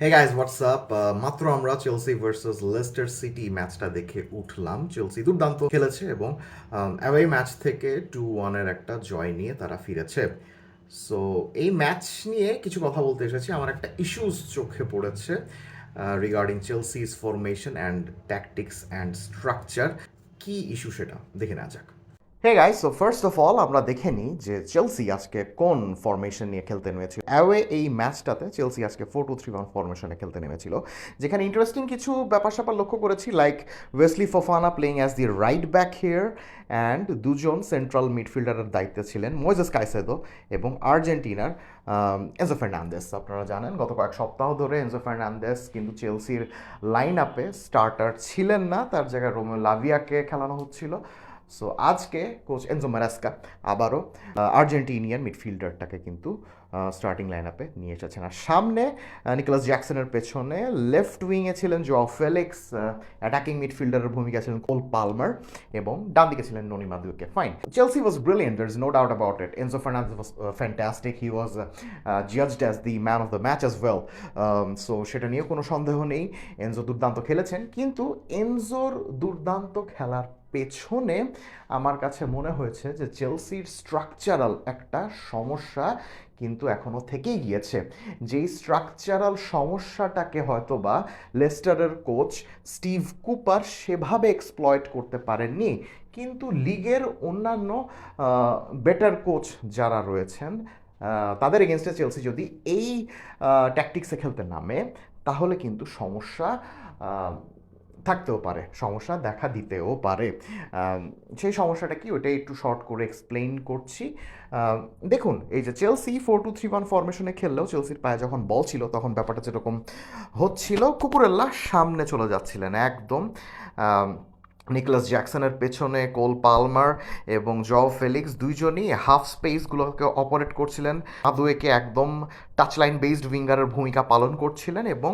Hey guys WhatsApp মাত্র আমরা Chelsea versus Leicester city ম্যাচটা দেখে উঠলাম। চেলসি দুর্দান্ত খেলেছে এবং অ্যাওয়ে ম্যাচ থেকে টু ওয়ানের একটা জয় নিয়ে তারা ফিরেছে। সো এই ম্যাচ নিয়ে কিছু কথা বলতে এসেছি। আমার একটা ইস্যুস চোখে পড়েছে regarding Chelsea's formation and tactics and structure কি ইস্যু সেটা? দেখে নেওয়া যাক। Hey guys so first of all আমরা দেখে নিই যে চেলসি আজকে কোন ফরমেশন নিয়ে খেলতে নেমেছিল। অ্যাওয়ে এই ম্যাচটাতে চেলসি আজকে ফোর টু থ্রি ওয়ান ফরমেশনে খেলতে নেমেছিল। যেখানে ইন্টারেস্টিং কিছু ব্যাপার স্যাপার লক্ষ্য করেছি like Wesley Fofana playing as the right back here and দুজন সেন্ট্রাল মিডফিল্ডারের দায়িত্বে ছিলেন মোয়েজেস কাইসেদো এবং আর্জেন্টিনার এনজো ফার্নান্দেস আপনারা জানেন, গত কয়েক সপ্তাহ ধরে এনজো ফার্নান্দেস কিন্তু চেলসির লাইন আপে স্টার্টার ছিলেন না, তার জায়গায় রোমো লাভিয়াকে খেলানো হচ্ছিল। সো আজকে কোচ এনজো মারাস্কা আবারও আর্জেন্টিনিয়ান মিডফিল্ডারটাকে কিন্তু স্টার্টিং লাইন আপে নিয়ে এসেছেন। আর সামনে নিকোলাস জ্যাকসনের পেছনে লেফট উইংয়ে ছিলেন জো ফেলিক্স অ্যাটাকিং মিডফিল্ডারের ভূমিকা ছিলেন কোল পালমার এবং ডান দিকে ছিলেন Noni Madueke fine Chelsea was brilliant there is no doubt about it Enzo Fernandez was fantastic he was judged as the man of the match as well so সেটা নিয়ে কোনো সন্দেহ নেই। এনজো দুর্দান্ত খেলেছেন, কিন্তু এনজোর দুর্দান্ত খেলার পেছনে আমার কাছে মনে হয়েছে যে চেলসির স্ট্রাকচারাল একটা সমস্যা কিন্তু এখনও থেকেই গিয়েছে। যেই স্ট্রাকচারাল সমস্যাটাকে হয়তো বা লেস্টারের কোচ স্টিভ কুপার সেভাবে এক্সপ্লয়েট করতে পারেননি, কিন্তু লিগের অন্যান্য বেটার কোচ যারা রয়েছেন তাদের এগেনস্টে চেলসি যদি এই ট্যাকটিক্সে খেলতে নামে, তাহলে কিন্তু সমস্যা থাকতেও পারে, সমস্যা দেখা দিতেও পারে। সেই সমস্যাটা কি? ওটা একটু শর্ট করে এক্সপ্লেন করছি। দেখুন, এই যে Chelsea four two three one ফরমেশনে খেললেও চেলসির পায়ে যখন বল ছিল, তখন ব্যাপারটা যেরকম হচ্ছিল কুকুরেল্লা সামনে চলে যাচ্ছিলেন, একদম। নিকলাস জ্যাকসনের পেছনে কোল পালমার এবং জ ফেলিক্স দুইজনই হাফ স্পেসগুলোকে অপারেট করছিলেন। আদুয়েকে একদম টাচ লাইন বেসড উইঙ্গারের ভূমিকা পালন করছিলেন এবং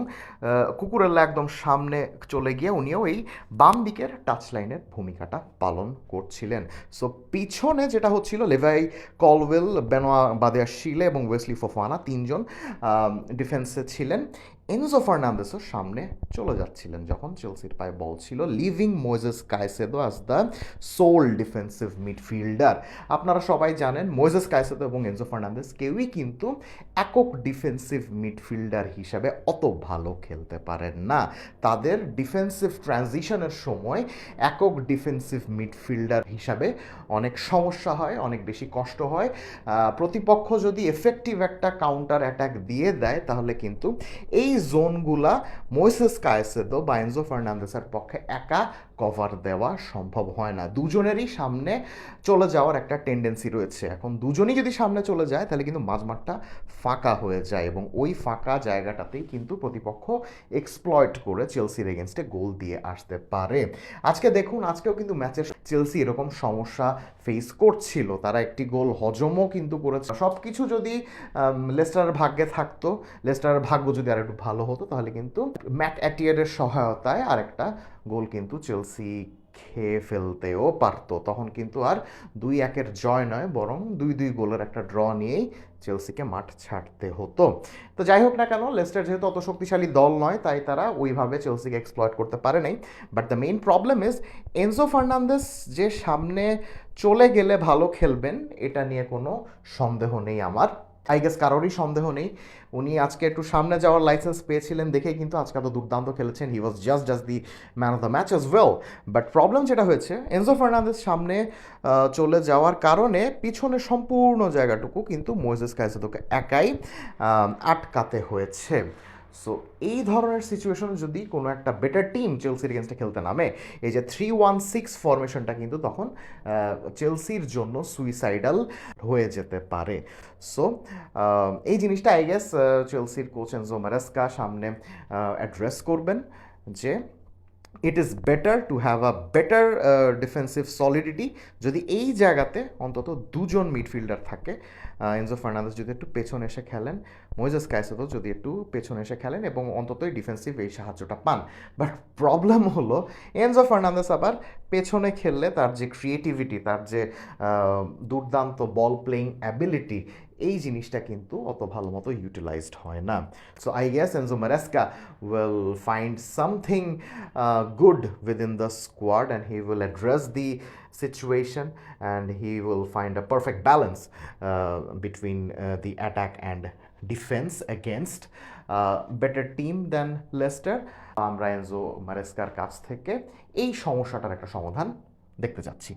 কুকুরেল্লা একদম সামনে চলে গিয়ে উনিও এই বাম দিকের টাচ লাইনের ভূমিকাটা পালন করছিলেন। সো পিছনে যেটা হচ্ছিল, লেভাই কলওয়েল, বেনোয়া বাদেয়া শিলে এবং ওয়েসলি ফোফানা তিনজন ডিফেন্সে ছিলেন। এনজো ফার্নান্দেসও সামনে চলে যাচ্ছিলেন যখন চেলসির পায়ে বল ছিল leaving Moises Caicedo as the sole defensive midfielder আপনারা সবাই জানেন মোয়েজেস কায়সেদো এবং এনজো ফার্নান্দেস কেউই কিন্তু একক ডিফেন্সিভ মিডফিল্ডার হিসাবে অত ভালো খেলতে পারেন না। তাদের ডিফেন্সিভ ট্রানজিশনের সময় একক ডিফেন্সিভ মিডফিল্ডার হিসাবে অনেক সমস্যা হয়, অনেক বেশি কষ্ট হয়। প্রতিপক্ষ যদি এফেক্টিভ একটা কাউন্টার অ্যাটাক দিয়ে দেয়, তাহলে কিন্তু এই জোনগুলা মোসেস কায়েসেদো বা এনজো ফার্নান্দেসের পক্ষে একা কভার দেওয়া সম্ভব হয় না। দুজনেরই সামনে চলে যাওয়ার একটা টেন্ডেন্সি রয়েছে। এখন দুজনই যদি সামনে চলে যায়, তাহলে কিন্তু মাঝমাঠটা ফাঁকা হয়ে যায় এবং ওই ফাঁকা জায়গাটাতেই কিন্তু প্রতিপক্ষ এক্সপ্লয়েট করে চেলসির এগেনস্টে গোল দিয়ে আসতে পারে। আজকে দেখুন, আজকেও কিন্তু ম্যাচের চেলসি এরকম সমস্যা ফেস করছিল। তারা একটি গোল হজমও কিন্তু করেছে। সব কিছু যদি লেস্টারের ভাগ্যে থাকতো লেস্টারের ভাগ্য যদি আর একটু ভালো হতো, তাহলে কিন্তু ম্যাট অ্যাটিয়ারের সহায়তায় আরেকটা গোল কিন্তু চেলসি খেয়ে ফেলতেও পারতো। তখন কিন্তু আর দুই একের জয় নয়, বরং দুই দুই গোলের একটা ড্র নিয়েই চেলসিকে মাঠ ছাড়তে হতো। তো যাই হোক না কেন, লেস্টার যেহেতু অত শক্তিশালী দল নয়, তাই তারা ওইভাবে চেলসিকে এক্সপ্লয়েট করতে পারে নাই। But the main problem is Enzo Fernandez যে সামনে চলে গেলে ভালো খেলবেন, এটা নিয়ে কোনো সন্দেহ নেই আমার। আই গেস কারোরই সন্দেহ নেই। উনি আজকে একটু সামনে যাওয়ার লাইসেন্স পেয়েছিলেন দেখে কিন্তু আজকে তো দুর্দান্ত খেলেছেন। He was just just the man of the match as well but problem যেটা হয়েছে এনজো ফার্নান্দেস সামনে চলে যাওয়ার কারণে পিছনে সম্পূর্ণ জায়গাটুকু কিন্তু মোয়েজেস কাইসেদোকে একাই আটকাতে হয়েছে। সো এই ধরনের সিচুয়েশন যদি কোনো একটা বেটার টিম চেলসির এগেনস্টে খেলতে নামে, এই যে থ্রি ওয়ান সিক্স ফরমেশনটা কিন্তু তখন চেলসির জন্য সুইসাইডাল হয়ে যেতে পারে। সো এই জিনিসটা আই গেস চেলসির কোচ এনজো মারাস্কা সামনে অ্যাড্রেস করবেন যে it is better to have a better defensive solidity যদি এই জায়গাতে অন্তত দুজন মিডফিল্ডার থাকে এনজো ফার্নান্দেস যদি একটু পেছনে এসে খেলেন মোয়েজাস কাইসেদো যদি একটু পেছনে এসে খেলেন এবং অন্ততই ডিফেন্সিভ এই সাহায্যটা পান। বাট প্রবলেম হলো এনজো ফার্নান্দেস আবার পেছনে খেললে তার যে ক্রিয়েটিভিটি তার যে দুর্দান্ত বল প্লেয়িং অ্যাবিলিটি এই জিনিসটা কিন্তু অত ভালো মতো ইউটিলাইজড হয় না so I guess Enzo Maresca will find something good within the squad and he will address the situation and he will find a perfect balance uh, between uh, the attack and better team than Leicester. আমরা Enzo মারেস্কার কাছ থেকে এই সমস্যাটার একটা সমাধান দেখতে চাচ্ছি